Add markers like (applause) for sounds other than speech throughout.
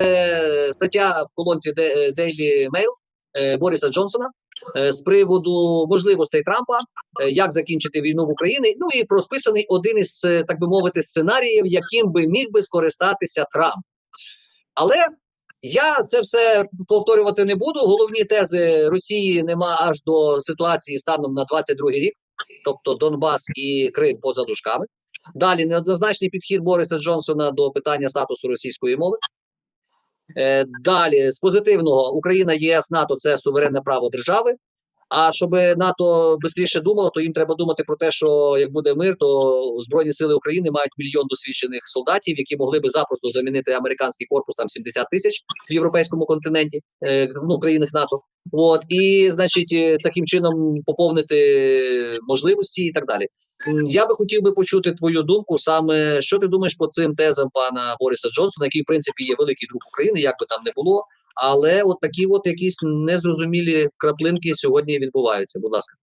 Е, стаття в колонці е, Daily Mail е, Бориса Джонсона з приводу можливостей Трампа, як закінчити війну в Україні. Ну і розписаний один із, так би мовити, сценаріїв, яким би міг би скористатися Трамп. Але я це все повторювати не буду. Головні тези Росії нема аж до ситуації станом на 22 рік, тобто Донбас і Крим поза дужками. Далі неоднозначний підхід Бориса Джонсона до питання статусу російської мови. Е, далі з позитивного Україна, ЄС, НАТО це суверенне право держави. А щоб НАТО швидше думало, то їм треба думати про те, що як буде мир, то Збройні сили України мають мільйон досвідчених солдатів, які могли би запросто замінити американський корпус там 70 тисяч в європейському континенті, е, ну в країнах НАТО. От і значить, е, таким чином поповнити можливості і так далі. Я би хотів би почути твою думку саме, що ти думаєш по цим тезам пана Бориса Джонсона, який в принципі є великий друг України, як би там не було. Але от такі от якісь незрозумілі краплинки сьогодні відбуваються. Будь ласка.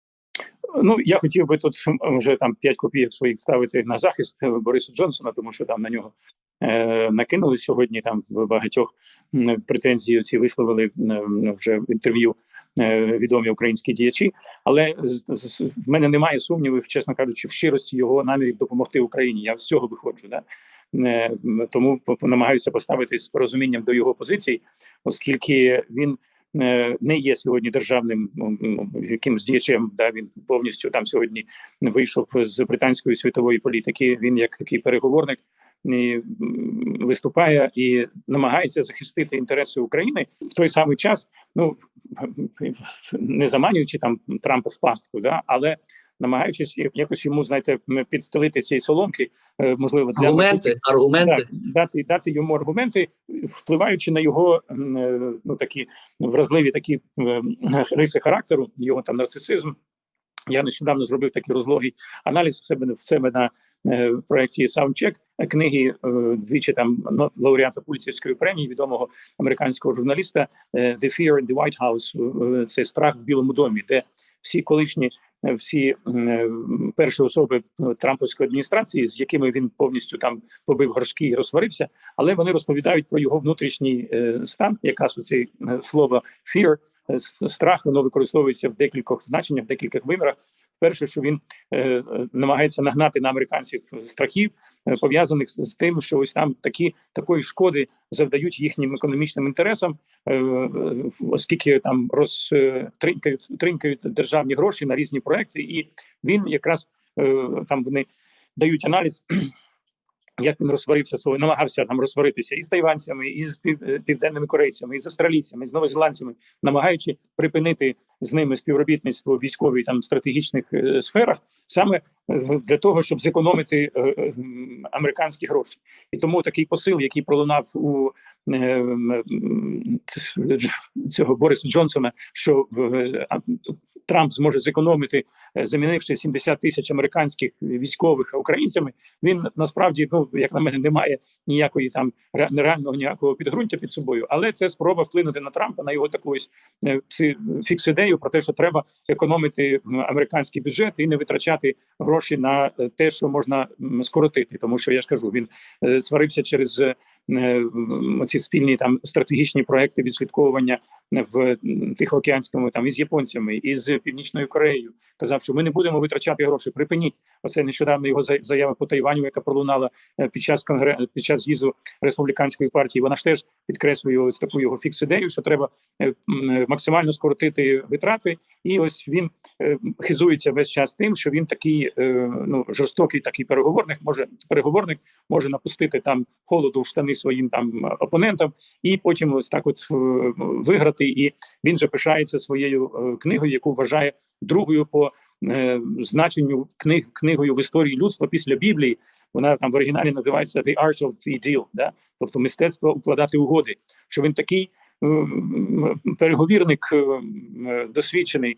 Ну я хотів би тут вже там 5 копійок своїх ставити на захист е, Борису Джонсона, тому що там на нього е, накинули сьогодні. Там в багатьох претензії ці висловили е, вже в інтерв'ю е, відомі українські діячі. Але з- з- в мене немає сумнівів, чесно кажучи, в щирості його намірів допомогти Україні. Я з цього виходжу. Да? Е, тому намагаюся поставитись з порозумінням до його позицій, оскільки він е, не є сьогодні державним м, якимсь діячем. Да, він повністю там сьогодні вийшов з британської світової політики. Він як такий переговорник і, виступає і намагається захистити інтереси України в той самий час. Ну (laughs) не заманюючи там Трампа в пастку, да, але намагаючись якось йому знаєте підстелити цієї соломки, е, можливо, для Аргументи, аргументи. так, дати дати йому аргументи, впливаючи на його е, ну такі вразливі такі е, риси характеру, його там нарцисизм. Я нещодавно зробив такий розлогий аналіз в себе в себе на е, проєкті Soundcheck книги е, двічі там ну, лауреата Пульцівської премії, відомого американського журналіста е, The Fear in the White House. Це страх в Білому домі, де всі колишні всі е, перші особи Трамповської Трампівської адміністрації, з якими він повністю там побив горшки і розсварився, але вони розповідають про його внутрішній е, стан, якраз у це слово fear, е, страх, воно використовується в декількох значеннях, в декількох вимірах. Перше, що він е, е, намагається нагнати на американців страхів, е, пов'язаних з, тим, що ось там такі такої шкоди завдають їхнім економічним інтересам, е, е, оскільки там розтринькають тринкають державні гроші на різні проекти, і він якраз е, там вони дають аналіз. Як він розсварився свого, намагався там розсваритися і з тайванцями, і з е, південними корейцями, і з австралійцями, і з новозеландцями, намагаючи припинити з ними співробітництво в військовій там стратегічних е, сферах, саме е, для того, щоб зекономити е, е, американські гроші. І тому такий посил, який пролунав у е, м, цього Бориса Джонсона, що е, Трамп зможе зекономити, е, замінивши 70 тисяч американських військових українцями, він насправді, ну як на мене, не має ніякої там ре- нереального ніякого підґрунтя під собою, але це спроба вплинути на Трампа на його таку ось е, фікс-ідею про те, що треба економити американський бюджет і не витрачати гроші на е, те, що можна скоротити. Тому що я ж кажу, він сварився через е, м, оці спільні там стратегічні проекти відслідковування в Тихоокеанському там із японцями, із Північною Кореєю. Казав, що ми не будемо витрачати гроші. Припиніть. Оце нещодавно його за- заява по Тайваню, яка пролунала е, під час конгре під час з'їзду республіканської партії. Вона ж теж підкреслює ось таку його фікс-ідею, що треба е, е, максимально скоротити витрати. І ось він е, хизується весь час тим, що він такий е, ну жорстокий, такий переговорник. Може переговорник може напустити там холоду в штани своїм там опонентам, і потім ось так, от е, виграти. І він же пишається своєю е, книгою, яку вважає другою по е, значенню книг книгою в історії людства після Біблії. Вона там в оригіналі називається The Art of the Deal, да? тобто мистецтво укладати угоди. Що він такий переговірник досвідчений,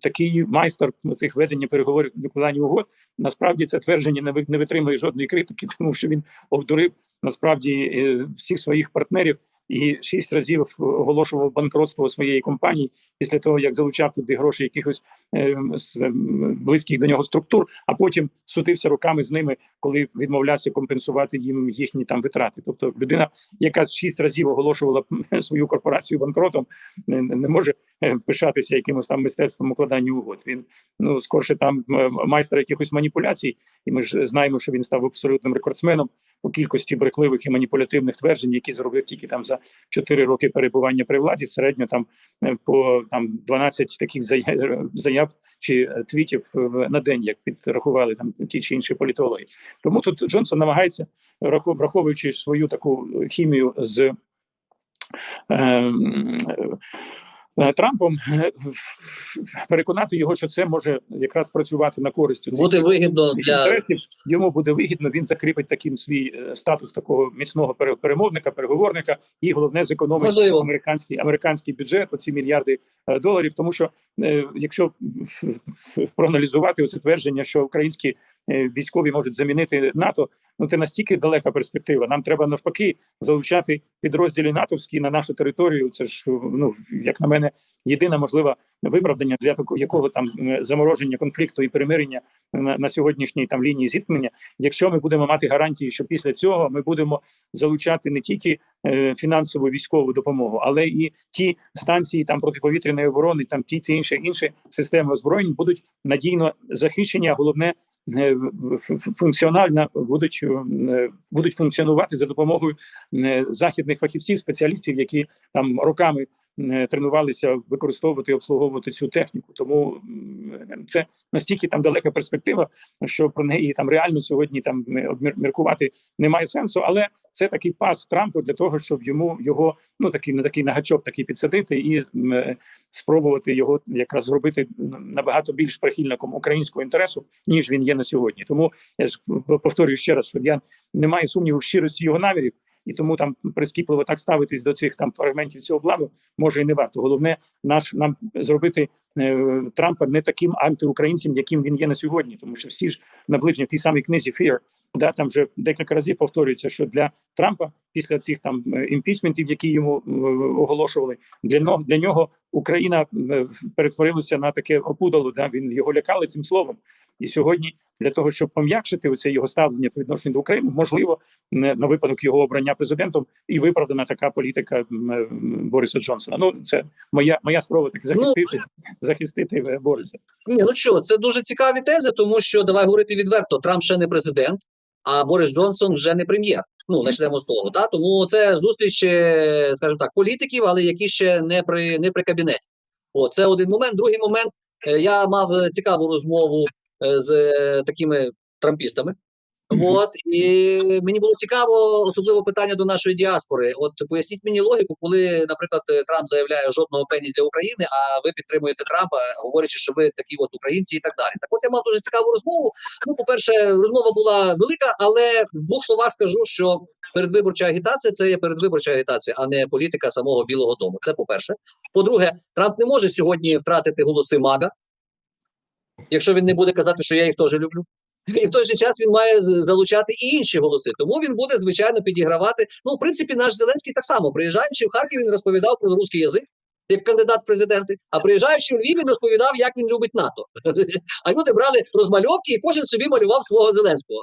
такий майстер цих ведення переговорів викладання угод. Насправді це твердження не витримує жодної критики, (laughs) тому що він обдурив насправді е, всіх своїх партнерів і шість разів оголошував банкротство своєї компанії після того, як залучав туди гроші якихось е, е, близьких до нього структур, а потім сутився руками з ними, коли відмовлявся компенсувати їм їхні там витрати. Тобто людина, яка шість разів оголошувала (laughs) свою корпорацію банкротом, не, може пишатися якимось там мистецтвом укладання угод. Він ну скорше там майстер якихось маніпуляцій, і ми ж знаємо, що він став абсолютним рекордсменом по кількості брехливих і маніпулятивних тверджень, які зробив тільки там за 4 роки перебування при владі. Середньо там е, по там 12 таких заяв, чи е, твітів е, на день, як підрахували там ті чи інші політологи. Тому тут Джонсон намагається, враховуючи свою таку хімію з. Е, Трампом е, переконати його, що це може якраз працювати на користь Буде вигідно для інтересів. Йому буде вигідно. Він закріпить таким свій е, статус такого міцного пере- перемовника, переговорника, і головне зекономить американський американський бюджет, оці мільярди доларів. Тому що якщо проаналізувати оце твердження, що українські військові можуть замінити НАТО, ну це настільки далека перспектива. Нам треба навпаки залучати підрозділи натовські на нашу територію. Це ж ну як на мене, єдина можлива виправдання для такого якого там е, замороження конфлікту і примирення на, на сьогоднішній там лінії зіткнення. Якщо ми будемо мати гарантії, що після цього ми будемо залучати не тільки е, фінансову військову допомогу, але і ті станції там протиповітряної оборони, там ті, ті інші інші системи озброєнь будуть надійно захищені. А головне е, функціонально будуть е, будуть функціонувати за допомогою е, західних фахівців, спеціалістів, які там роками е, тренувалися використовувати і обслуговувати цю техніку. Тому це настільки там далека перспектива, що про неї там реально сьогодні там е, обмір- немає сенсу. Але це такий пас Трампу для того, щоб йому його ну такий на такий нагачок такий підсадити і е, спробувати його якраз зробити набагато більш прихильником українського інтересу, ніж він є на сьогодні. Тому я ж повторюю ще раз, що я не маю сумніву в щирості його намірів. І тому там прискіпливо так ставитись до цих там фрагментів цього плану може і не варто. Головне наш нам зробити е, Трампа не таким антиукраїнцем, яким він є на сьогодні, тому що всі ж наближені в тій самій книзі Fear, да там вже декілька разів повторюється, що для Трампа після цих там е, імпічментів, які йому е, оголошували, для нього для нього Україна е, перетворилася на таке опудало. Да він його лякали цим словом. І сьогодні для того, щоб пом'якшити оце його ставлення по відношенню до України, можливо, на випадок його обрання президентом і виправдана така політика Бориса Джонсона. Ну це моя моя спроба так захистити захистити е, Бориса. Ні, ну що, це дуже цікаві тези, тому що давай говорити відверто: Трамп ще не президент, а Борис Джонсон вже не прем'єр. Ну, почнемо з того. Да? Тому це зустріч, е, скажімо так, політиків, але які ще не при не при кабінеті. О, це один момент. Другий момент. е, Я мав цікаву розмову з е, такими трампістами. От і мені було цікаво, особливо питання до нашої діаспори. От поясніть мені логіку, коли, наприклад, е, Трамп заявляє жодного пені для України, а ви підтримуєте Трампа, говорячи, що ви такі от українці і так далі. Так, от я мав дуже цікаву розмову. Ну, по-перше, розмова була велика, але в двох словах скажу, що передвиборча агітація це є передвиборча агітація, а не політика самого Білого Дому. Це по-перше. По-друге, Трамп не може сьогодні втратити голоси МАГА, якщо він не буде казати, що я їх теж люблю. І в той же час він має залучати і інші голоси. Тому він буде звичайно підігравати. Ну, в принципі, наш Зеленський так само приїжджаючи в Харків, він розповідав про русський язик як кандидат в президенти. А приїжджаючи у Львів, він розповідав, як він любить НАТО. (laughs) А люди брали розмальовки, і кожен собі малював свого Зеленського.